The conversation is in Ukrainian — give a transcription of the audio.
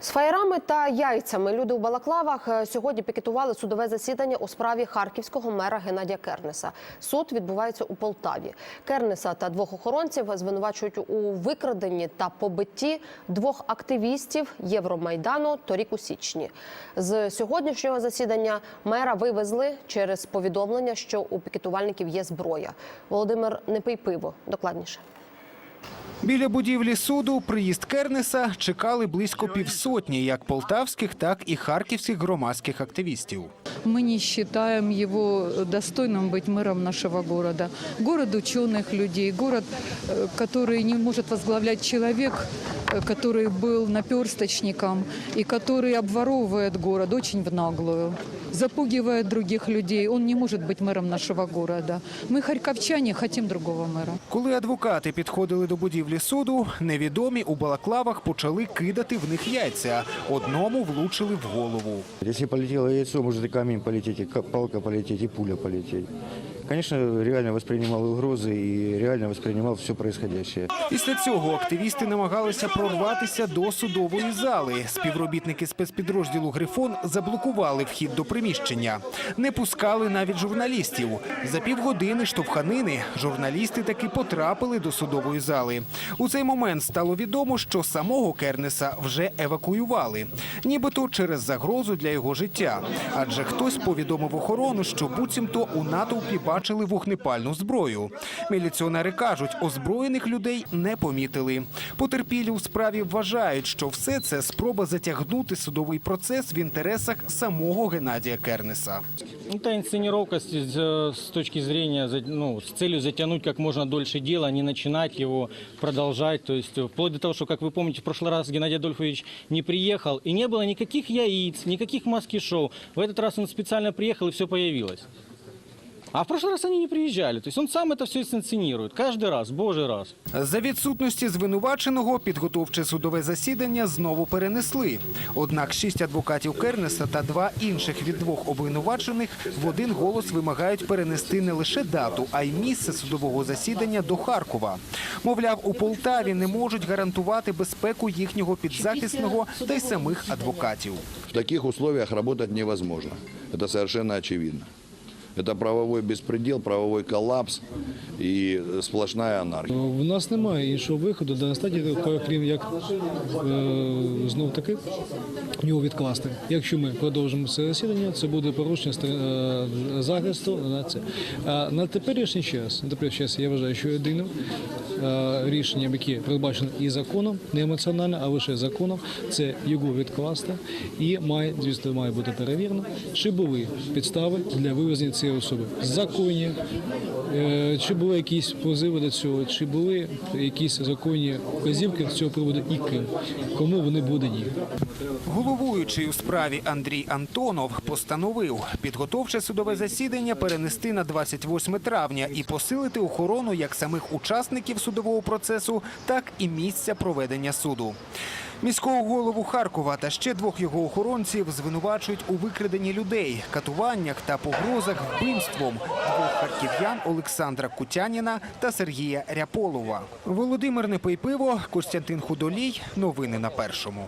З фаєрами та яйцями люди у балаклавах е, сьогодні пікетували судове засідання у справі харківського мера Геннадія Кернеса. Суд відбувається у Полтаві. Кернеса та двох охоронців звинувачують у викраденні та побитті двох активістів Євромайдану торік у січні. З сьогоднішнього засідання мера вивезли через повідомлення, що у пікетувальників є зброя. Володимир Непейпиво докладніше. Біля будівлі суду приїзд Кернеса чекали близько півсотні як полтавських, так і харківських громадських активістів. Мы не считаем его достойным быть мэром нашего города. Город ученых людей, город, э, который не может возглавлять человек, э, который был наперсточником и который обворовывает город очень в наглую, запугивает других людей. Он не может быть мэром нашего города. Мы, харьковчане, хотим другого мэра. Коли адвокати підходили до будівлі суду, невідомі у балаклавах почали кидати в них яйця. Одному влучили в голову. Если полетело яйцо, может и камень полететь, и палка полететь, и пуля полететь. Конечно, реально воспринимал угрозы и реально воспринимал все происходящее. Після цього активісти намагалися прорватися до судової зали. Співробітники спецпідрозділу Грифон заблокували вхід до приміщення, не пускали навіть журналістів. За півгодини штовханини журналісти таки потрапили до судової зали. У цей момент стало відомо, що самого Кернеса вже евакуювали, нібито через загрозу для його життя. Адже хтось повідомив охорону, що буцімто у натовпі бачили вогнепальну зброю. Міліціонери кажуть, озброєних людей не помітили. Потерпілі у справі вважають, що все це спроба затягнути судовий процес в інтересах самого Геннадія Кернеса. Это инсценировка с, э, с точки зрения, за- ну, с целью затянуть как можно дольше дело, не начинать его, продолжать. То есть э, вплоть до того, что, как вы помните, в прошлый раз Геннадий Адольфович не приехал, и не было никаких яиц, никаких маски-шоу. В этот раз он специально приехал, и все появилось. А в прошлый раз они не приезжали. То есть он сам это все инсценирует. Каждый раз, божий раз. За відсутності звинуваченого підготовче судове засідання знову перенесли. Однак шість адвокатів Кернеса та два інших від двох обвинувачених в один голос вимагають перенести не лише дату, а й місце судового засідання до Харкова. Мовляв, у Полтаві не можуть гарантувати безпеку їхнього підзахисного та й самих адвокатів. В таких условиях работать невозможно. Это совершенно очевидно. Это правовой беспредел, правовой коллапс и сплошная анархия. В нас немає іншого виходу до стадії, крім як е, знов таки його відкласти. Якщо ми продовжимо це засідання, це буде порушення е, захисту на це. А на теперішній час, на теперішній час я вважаю, що єдиним е, рішенням, яке передбачено і законом, не емоціонально, а лише законом, це його відкласти і має, звісно, має бути перевірено, чи були підстави для вивезення цієї особи. Законні, Е, Чи були якісь позиви до цього, чи були якісь законні вказівки з цього приводу і кому вони будуть? Головуючий у справі Андрій Антонов постановив підготовче судове засідання перенести на 28 травня і посилити охорону як самих учасників судового процесу, так і місця проведення суду. Міського голову Харкова та ще двох його охоронців звинувачують у викраденні людей, катуваннях та погрозах вбивством двох харків'ян Олександра Кутяніна та Сергія Ряполова. Володимир Непейпиво, Костянтин Худолій. Новини на першому.